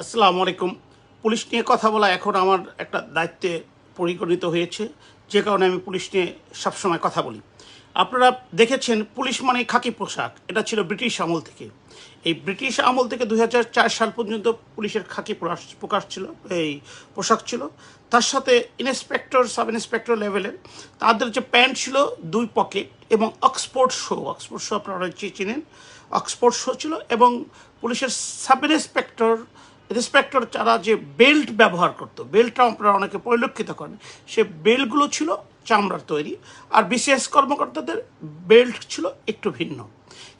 আসসালামু আলাইকুম। পুলিশ নিয়ে কথা বলা এখন আমার একটা দায়িত্বে পরিগণিত হয়েছে। যে কারণে আমি পুলিশ নিয়ে সবসময় কথা বলি। আপনারা দেখেছেন পুলিশ মানে খাকি পোশাক। এটা ছিল ব্রিটিশ আমল থেকে। এই ব্রিটিশ আমল থেকে দুই হাজার চার সাল পর্যন্ত পুলিশের খাকি প্রকাশ ছিল, এই পোশাক ছিল। তার সাথে ইন্সপেক্টর, সাব ইন্সপেক্টর লেভেলের তাদের যে প্যান্ট ছিল দুই পকেট এবং অক্সফোর্ড শো অক্সফোর্ড শো আপনারা চিনেন। অক্সফোর্ড শো ছিল এবং পুলিশের সাব ইন্সপেক্টর ইন্সপেক্টর যারা যে বেল্ট ব্যবহার করতো, বেল্টটা আপনারা অনেকে পরিলক্ষিত করেন, সে বেল্টগুলো ছিল চামড়ার তৈরি, আর বিশেষ কর্মকর্তাদের বেল্ট ছিল একটু ভিন্ন।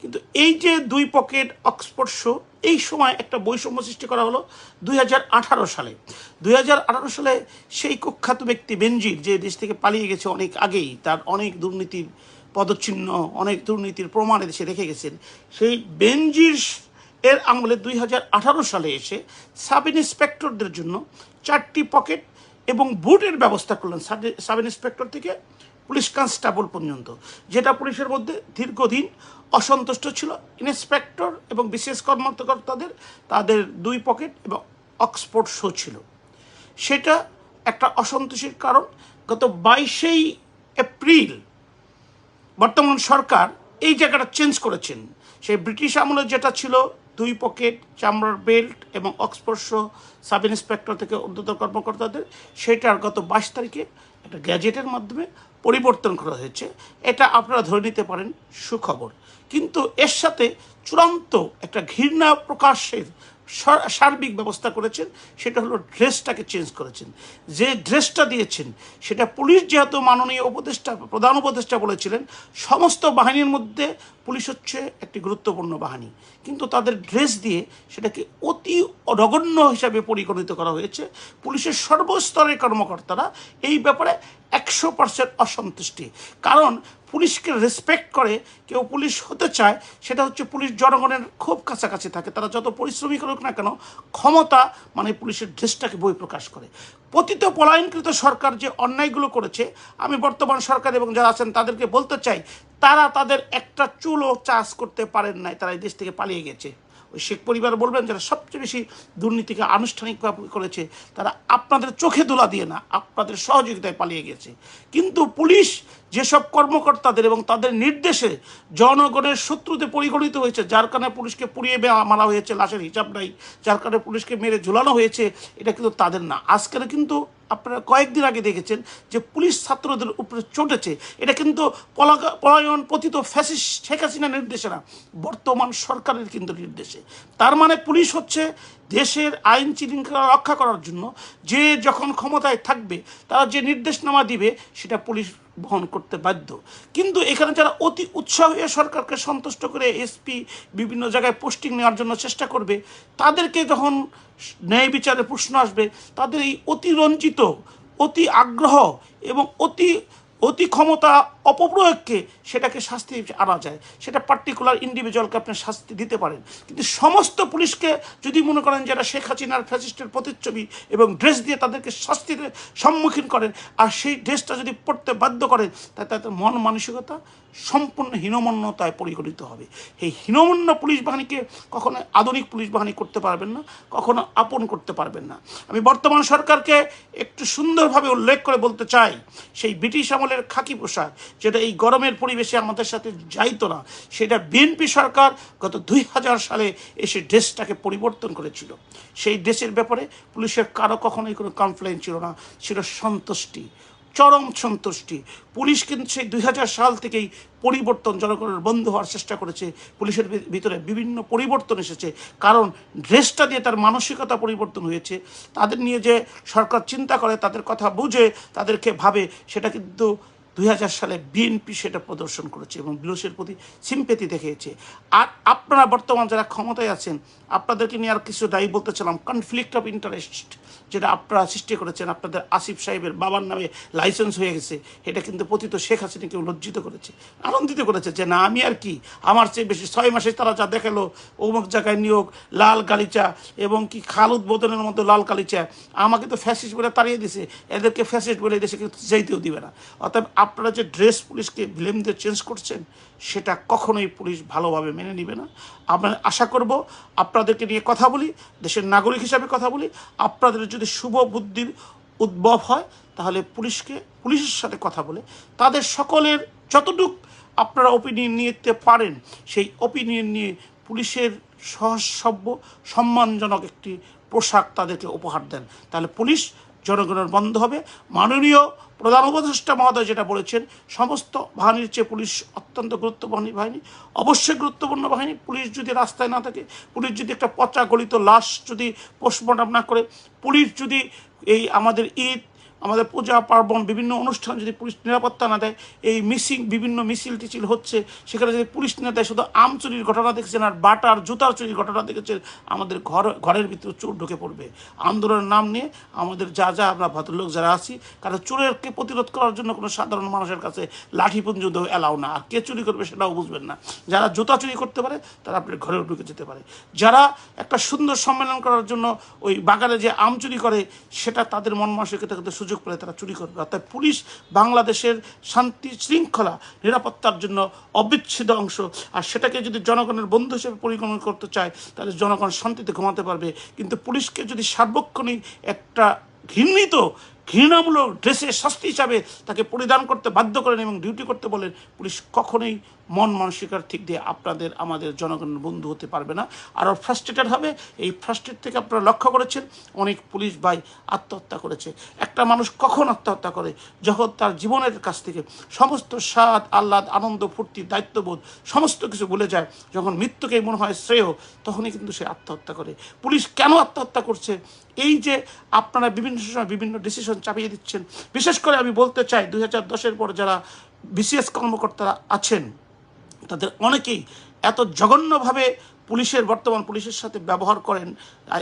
কিন্তু এই যে দুই পকেট অক্সফোর্ড শো, এই সময় একটা বৈষম্য সৃষ্টি করা হলো দুই হাজার আঠারো সালে। দুই হাজার আঠারো সালে সেই কুখ্যাত ব্যক্তি বেনজির, যে দেশ থেকে পালিয়ে গেছে অনেক আগেই, তার অনেক দুর্নীতির পদচিহ্ন অনেক দুর্নীতির প্রমাণ এদেশে রেখে গেছেন, সেই বেনজির এর আমলে দুই হাজার আঠারো সালে এসে সাব ইন্সপেক্টরদের জন্য চারটি পকেট এবং বুটের ব্যবস্থা করলেন সাব- সাব ইন্সপেক্টর থেকে পুলিশ কনস্টেবল পর্যন্ত, যেটা পুলিশের মধ্যে দীর্ঘদিন অসন্তুষ্ট ছিল। ইন্সপেক্টর এবং বিশেষ কর্মকর্তাদের, তাদের দুই পকেট এবং অক্সফোর্ড শো ছিল। সেটা একটা অসন্তোষের কারণ। গত বাইশেই এপ্রিল বর্তমান সরকার এই জায়গাটা চেঞ্জ করেছেন। সেই ব্রিটিশ আমলে যেটা ছিল দুই পকেট চামড়ার বেল্ট এবং অক্সপর্শ সাব ইন্সপেক্টর থেকে ঊর্ধ্বতন কর্মকর্তাদের, সেটার গত বাইশ তারিখে একটা গ্যাজেটের মাধ্যমে পরিবর্তন করা হয়েছে। এটা আপনারা ধরে নিতে পারেন সুখবর। কিন্তু এর সাথে চূড়ান্ত একটা ঘৃণা প্রকাশের সার্বিক ব্যবস্থা করেছেন, সেটা হলো ড্রেসটাকে চেঞ্জ করেছেন। যে ড্রেসটা দিয়েছেন, সেটা পুলিশ যেহেতু মাননীয় উপদেষ্টা, প্রধান উপদেষ্টা বলেছিলেন, সমস্ত বাহিনীর মধ্যে পুলিশ হচ্ছে একটি গুরুত্বপূর্ণ বাহিনী। কিন্তু তাদের ড্রেস দিয়ে সেটাকে অতি নগণ্য হিসাবে পরিগণিত করা হয়েছে। পুলিশের সর্বস্তরের কর্মকর্তারা এই ব্যাপারে একশো পার্সেন্ট অসন্তুষ্টি। কারণ পুলিশকে রেসপেক্ট করে, কেউ পুলিশ হতে চায়, সেটা হচ্ছে পুলিশ জনগণের খুব কাছাকাছি থাকে। তারা যত পরিশ্রমী করুক না কেন, ক্ষমতা মানে পুলিশের ড্রেসটাকে বই প্রকাশ করে। পতিত পলায়নকৃত সরকার যে অন্যায়গুলো করেছে, আমি বর্তমান সরকার এবং যারা আছেন তাদেরকে বলতে চাই, তারা তাদের একটা চুলও চাষ করতে পারেন নাই, তারা এই দেশ থেকে পালিয়ে গেছে। ওই শেখ পরিবার বলবেন যারা সবচেয়ে বেশি দুর্নীতিকে আনুষ্ঠানিকভাবে করেছে, তারা আপনাদের চোখে দোলা দিয়ে না, আপনাদের সহযোগিতায় পালিয়ে গেছে। কিন্তু পুলিশ যেসব কর্মকর্তাদের এবং তাদের নির্দেশে জনগণের শত্রুতে পরিগণিত হয়েছে, যার কারণে পুলিশকে পুড়িয়ে মারা হয়েছে, লাশের হিসাব নাই, যার কারণে পুলিশকে মেরে ঝুলানো হয়েছে, এটা কিন্তু তাদের না। আজকের কিন্তু আপনারা কয়েকদিন আগে দেখেছেন যে পুলিশ ছাত্রদের উপরে চটেছে। এটা কিন্তু পলায়ন পতিত ফ্যাসিস শেখ হাসিনা নির্দেশে না, বর্তমান সরকারের কিন্তু নির্দেশে। তার মানে পুলিশ হচ্ছে দেশের আইন শৃঙ্খলা রক্ষা করার জন্য যে যখন ক্ষমতায় থাকবে, তারা যে নির্দেশনামা দিবে, সেটা পুলিশ বহন করতে বাধ্য। কিন্তু এখানে যারা অতি উৎসাহ হয়ে সরকারকে সন্তুষ্ট করে এসপি বিভিন্ন জায়গায় পোস্টিং নেওয়ার জন্য চেষ্টা করবে, তাদেরকে যখন ন্যায় বিচারে প্রশ্ন আসবে, তাদের এই অতিরঞ্জিত, অতি আগ্রহ এবং অতি অতি ক্ষমতা অপপ্রয়োগকে সেটাকে শাস্তি আনা যায়। সেটা পার্টিকুলার ইন্ডিভিজুয়ালকে আপনি শাস্তি দিতে পারেন। কিন্তু সমস্ত পুলিশকে যদি মনে করেন যারা শেখ হাসিনার ফ্যাসিস্টের প্রতিচ্ছবি এবং ড্রেস দিয়ে তাদেরকে শাস্তির সম্মুখীন করেন, আর সেই ড্রেসটা যদি পড়তে বাধ্য করেন তাই তাদের মন মানসিকতা সম্পূর্ণ হীনমন্যতায় পরিগণিত হবে। এই হীনমন্য পুলিশ বাহিনীকে কখনো আধুনিক পুলিশ বাহিনী করতে পারবেন না, কখনো আপন করতে পারবেন না। আমি বর্তমান সরকারকে একটু সুন্দরভাবে উল্লেখ করে বলতে চাই, সেই ব্রিটিশ আমলের খাকি পোশাক যেটা এই গরমের পরিবেশে আমাদের সাথে যাইতো না, সেটা বিএনপি সরকার গত দুই হাজার সালে এসে ড্রেসটাকে পরিবর্তন করেছিল। সেই ড্রেসের ব্যাপারে পুলিশের কারও কখনোই কোনো কমপ্লেন ছিল না, ছিল সন্তুষ্টি, চরম সন্তুষ্টি। পুলিশ কিন্তু সেই দুই হাজার সাল থেকেই পরিবর্তন, জনগণের বন্ধ হওয়ার চেষ্টা করেছে, পুলিশের ভিতরে বিভিন্ন পরিবর্তন এসেছে, কারণ ড্রেসটা দিয়ে তার মানসিকতা পরিবর্তন হয়েছে। তাদের নিয়ে যে সরকার চিন্তা করে, তাদের কথা বুঝে, তাদেরকে ভাবে, সেটা কিন্তু দুই হাজার সালে বিএনপি সেটা প্রদর্শন করেছে এবং বিরোধের প্রতি সিম্পেতি দেখিয়েছে। আর আপনারা বর্তমান যারা ক্ষমতায় আছেন, আপনাদেরকে নিয়ে আর কিছু দায়ী বলতে চালাম কনফ্লিক্ট অফ ইন্টারেস্ট যেটা আপনারা সৃষ্টি করেছেন, আপনাদের আসিফ সাহেবের বাবার নামে লাইসেন্স হয়ে গেছে, এটা কিন্তু পতিত শেখ হাসিনাকে লজ্জিত করেছে, আনন্দিত করেছে যে না, আমি আর কি, আমার চেয়ে বেশি ছয় মাসে তারা যা দেখাল, অমুক জায়গায় নিয়োগ, লাল গালিচা এবং কি খাল উদ্বোধনের মতো লাল গালিচা আমাকে তো ফ্যাসিস্ট বলে তাড়িয়ে দিছে, এদেরকে ফ্যাসিস্ট বলে দেশে কিন্তু যেতেও দিবে না। অতএব আপনারা যে ড্রেস পুলিশকে ব্লেম দিয়ে চেঞ্জ করছেন সেটা কখনোই পুলিশ ভালোভাবে মেনে নিবে না। আমরা আশা করব আপনাদেরকে নিয়ে কথা বলি, দেশের নাগরিক হিসাবে কথা বলি। আপনাদের যদি শুভ বুদ্ধির উদ্ভব হয়, তাহলে পুলিশকে, পুলিশের সাথে কথা বলে তাদের সকলের যতটুক আপনারা ওপিনিয়ন নিতে পারেন, সেই ওপিনিয়ন নিয়ে পুলিশের সহজসভ্য, সম্মানজনক একটি পোশাক তাদেরকে উপহার দেন। তাহলে পুলিশ জনগণের বন্ধ হবে। মাননীয় প্রধান মহোদয় যেটা বলেছেন, সমস্ত বাহিনীর চেয়ে পুলিশ অত্যন্ত গুরুত্বপূর্ণ বাহিনী। অবশ্যই গুরুত্বপূর্ণ বাহিনী। পুলিশ যদি রাস্তায় না থাকে, পুলিশ যদি একটা পচা গলিত লাশ যদি পোস্টমর্টম না করে, পুলিশ যদি এই আমাদের ঈদ আমাদের পূজা, পার্বণ, বিভিন্ন অনুষ্ঠান যদি পুলিশ নিরাপত্তা না দেয়, এই মিসিং, বিভিন্ন মিছিল, টিছিল হচ্ছে, সেখানে যদি পুলিশ না দেয়, শুধু আম চুরির ঘটনা দেখেছেন আর বাটার, জুতার চুরির ঘটনা দেখেছেন, আমাদের ঘর, ঘরের ভিতরে চোর ঢুকে পড়বে। আন্দোলনের নাম নিয়ে আমাদের যা যা আমরা ভদ্রলোক যারা আছি কারণ চোরেরকে প্রতিরোধ করার জন্য কোনো সাধারণ মানুষের কাছে লাঠিপুঞ্জ এলাও না। আর কে চুরি করবে সেটাও বুঝবেন না। যারা জুতা চুরি করতে পারে, তারা আপনার ঘরেও ঢুকে যেতে পারে। যারা একটা সুন্দর সম্মেলন করার জন্য ওই বাগানে যে আম চুরি করে, সেটা তাদের মন মানসিকতাকে সুযোগ পেলে তারা চুরি করবে। অর্থাৎ পুলিশ বাংলাদেশের শান্তি শৃঙ্খলা, নিরাপত্তার জন্য অবিচ্ছেদ অংশ। আর সেটাকে যদি জনগণের বন্ধু হিসেবে পরিগণনা করতে চায়, তাহলে জনগণ শান্তিতে ঘুমাতে পারবে। কিন্তু পুলিশকে যদি সার্বক্ষণিক একটা ঘৃণিত ঘৃণামূলক ড্রেসে শাস্তি হিসাবে তাকে পরিধান করতে বাধ্য করেন এবং ডিউটি করতে বলেন, পুলিশ কখনোই মন মানসিকার ঠিক দিয়ে আপনাদের, আমাদের জনগণের বন্ধু হতে পারবে না। আরও ফ্রাস্ট্রেটেড হবে, এই ফ্রাস্ট্রেট থেকে আপনারা লক্ষ্য করেছেন, অনেক পুলিশ ভাই আত্মহত্যা করেছে। একটা মানুষ কখন আত্মহত্যা করে? যখন তার জীবনের কাছ থেকে সমস্ত স্বাদ, আহ্লাদ, আনন্দ, ফুর্তি, দায়িত্ববোধ, সমস্ত কিছু ভুলে যায়। যখন মৃত্যুকেই মনে হয় শ্রেয়, তখনই কিন্তু সে আত্মহত্যা করে। পুলিশ কেন আত্মহত্যা করছে? এই যে আপনারা বিভিন্ন সময় বিভিন্ন ডিসিশন চাপিয়ে দিচ্ছেন। বিশেষ করে আমি বলতে চাই, দুই হাজার দশের পর যারা বিসিএস কর্মকর্তারা আছেন, তাদের অনেকেই এত জঘন্যভাবে পুলিশের, বর্তমান পুলিশের সাথে ব্যবহার করেন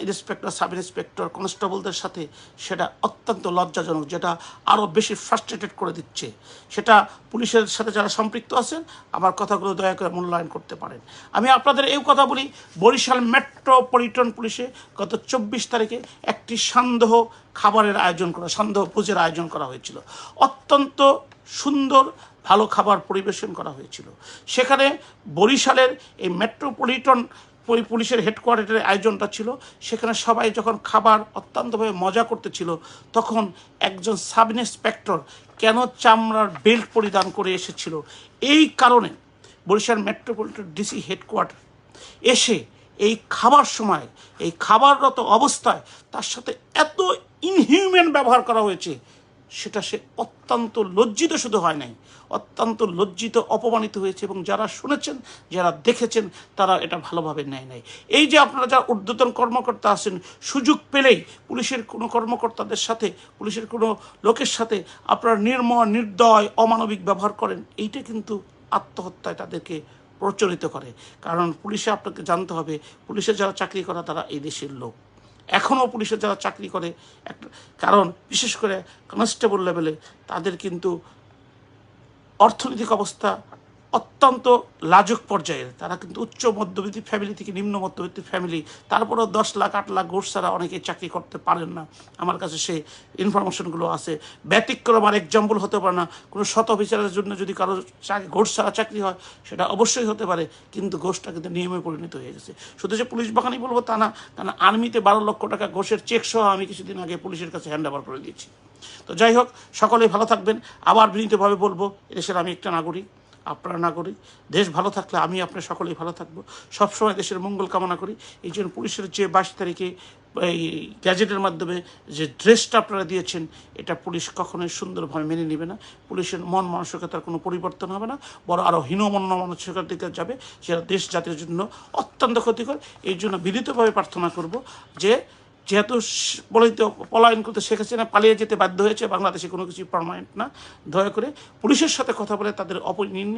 ইন্সপেক্টর সাব ইন্সপেক্টর কনস্টেবলদের সাথে, সেটা অত্যন্ত লজ্জাজনক, যেটা আরও বেশি ফ্রাস্ট্রেটেড করে দিচ্ছে। সেটা পুলিশের সাথে যারা সম্পৃক্ত আছেন, আমার কথাগুলো দয়া করে মূল্যায়ন করতে পারেন। আমি আপনাদের এই কথা বলি, বরিশাল মেট্রোপলিটন পুলিশে গত চব্বিশ তারিখে একটি সন্দেহ খাবারের আয়োজন করা, সন্দেহ ভোজের আয়োজন করা হয়েছিল। অত্যন্ত সুন্দর ভালো খাবার পরিবেশন করা হয়েছিল। সেখানে বরিশালের এই মেট্রোপলিটন পুলিশের হেডকোয়ার্টারের আয়োজনটা ছিল। সেখানে সবাই যখন খাবার অত্যন্তভাবে মজা করতেছিল, তখন একজন সাব ইন্সপেক্টর কেন চামড়ার বেল্ট পরিধান করে এসেছিল। এই কারণে বরিশাল মেট্রোপলিটন ডিসি হেডকোয়ার্টার এসে এই খাবার সময়, এই খাবাররত অবস্থায় তার সাথে এত ইনহিউম্যান ব্যবহার করা হয়েছে সেটা সে অত্যন্ত লজ্জিত শুধু হয় নাই, অত্যন্ত লজ্জিত, অপমানিত হয়েছে এবং যারা শুনেছেন, যারা দেখেছেন, তারা এটা ভালোভাবে নেয় নাই। এই যে আপনারা যারা ঊর্ধ্বতন কর্মকর্তা আছেন, সুযোগ পেলেই পুলিশের কোনো কর্মকর্তাদের সাথে, পুলিশের কোনো লোকের সাথে আপনারা নির্ময়, নির্দয়, অমানবিক ব্যবহার করেন, এইটা কিন্তু আত্মহত্যায় তাদেরকে প্রচলিত করে। কারণ পুলিশে আপনাকে জানতে হবে, পুলিশে যারা চাকরি করা তারা এই দেশের লোক। এখনও পুলিশে যারা চাকরি করে কারণ বিশেষ করে কনস্টেবল লেভেলে তাদের কিন্তু অর্থনৈতিক অবস্থা অত্যন্ত লাজুক পর্যায়ের তারা কিন্তু উচ্চ মধ্যবিত্ত ফ্যামিলি থেকে নিম্ন মধ্যবিত্ত ফ্যামিলি তারপরেও দশ লাখ, আট লাখ ঘোষ ছাড়া অনেকে চাকরি করতে পারেন না। আমার কাছে সেই ইনফরমেশনগুলো আছে। ব্যতিক্রম আর এক্সাম্পল হতে পারে না। কোনো শত বিচারের জন্য যদি কারও চাকরি ঘোষ ছাড়া চাকরি হয়, সেটা অবশ্যই হতে পারে, কিন্তু ঘোষটা কিন্তু নিয়মে পরিণত হয়ে গেছে। শুধু যে পুলিশ বাগানই বলব তা না কারণ আর্মিতে বারো লক্ষ টাকা ঘোষের চেক সহ আমি কিছুদিন আগে পুলিশের কাছে হ্যান্ড ওভার করে দিয়েছি। তো যাই হোক, সকলেই ভালো থাকবেন। আবার বিনীতভাবে বলব, এদেশের আমি একটা নাগরিক। আপনারা করি। দেশ ভালো থাকলে আমি আপনার সকলেই ভালো থাকব। সবসময় দেশের মঙ্গল কামনা করি। এই জন্য পুলিশের যে বাইশ তারিখে এই গ্যাজেটের মাধ্যমে যে ড্রেসটা আপনারা দিয়েছেন, এটা পুলিশ কখনোই সুন্দরভাবে মেনে নেবে না। পুলিশের মন মানসিকতার কোনো পরিবর্তন হবে না। বড় আরও হীনমন্য মানসিকতার দিকে যাবে। যেটা দেশ জাতির জন্য অত্যন্ত ক্ষতিকর। এই জন্য বিনীতভাবে প্রার্থনা করব যে যেহেতু পলায়িত পলায়ন করতে শেখ হাসিনা পালিয়ে যেতে বাধ্য হয়েছে, বাংলাদেশে কোনো কিছু পারমানেন্ট না। দয়া করে পুলিশের সাথে কথা বলে তাদের অপরিণ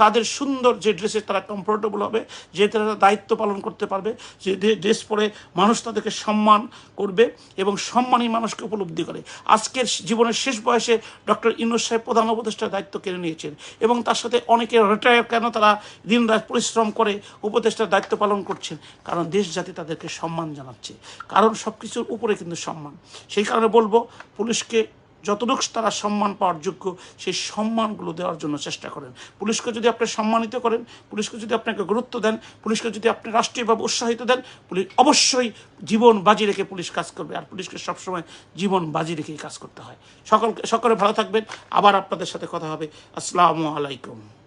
তাদের সুন্দর যে ড্রেসে তারা কমফোর্টেবল হবে, যে তারা দায়িত্ব পালন করতে পারবে, যে ড্রেস পরে মানুষ তাদেরকে সম্মান করবে এবং সম্মানী মানুষকে উপলব্ধি করে। আজকের জীবনের শেষ বয়সে ডক্টর ইনুস সাহেব প্রধান উপদেষ্টার দায়িত্ব কেড়ে নিয়েছেন এবং তার সাথে অনেকে রিটায়ার কেন তারা দিন রাত পরিশ্রম করে উপদেষ্টার দায়িত্ব পালন করছেন? কারণ দেশ জাতি তাদেরকে সম্মান জানাচ্ছে। কারণ সব কিছুর উপরে কিন্তু সম্মান। সেই কারণে বলব, পুলিশকে যতটুকু তারা সম্মান পাওয়ার যোগ্য, সেই সম্মানগুলো দেওয়ার জন্য চেষ্টা করেন। পুলিশকে যদি আপনি সম্মানিত করেন, পুলিশকে যদি আপনাকে গুরুত্ব দেন, পুলিশকে যদি আপনি রাষ্ট্রীয়ভাবে উৎসাহিত দেন, পুলিশ অবশ্যই জীবন বাজি রেখে পুলিশ কাজ করবে। আর পুলিশকে সবসময় জীবন বাজি রেখেই কাজ করতে হয়। সকলকে সকলে ভালো থাকবেন। আবার আপনাদের সাথে কথা হবে। আসসালামু আলাইকুম।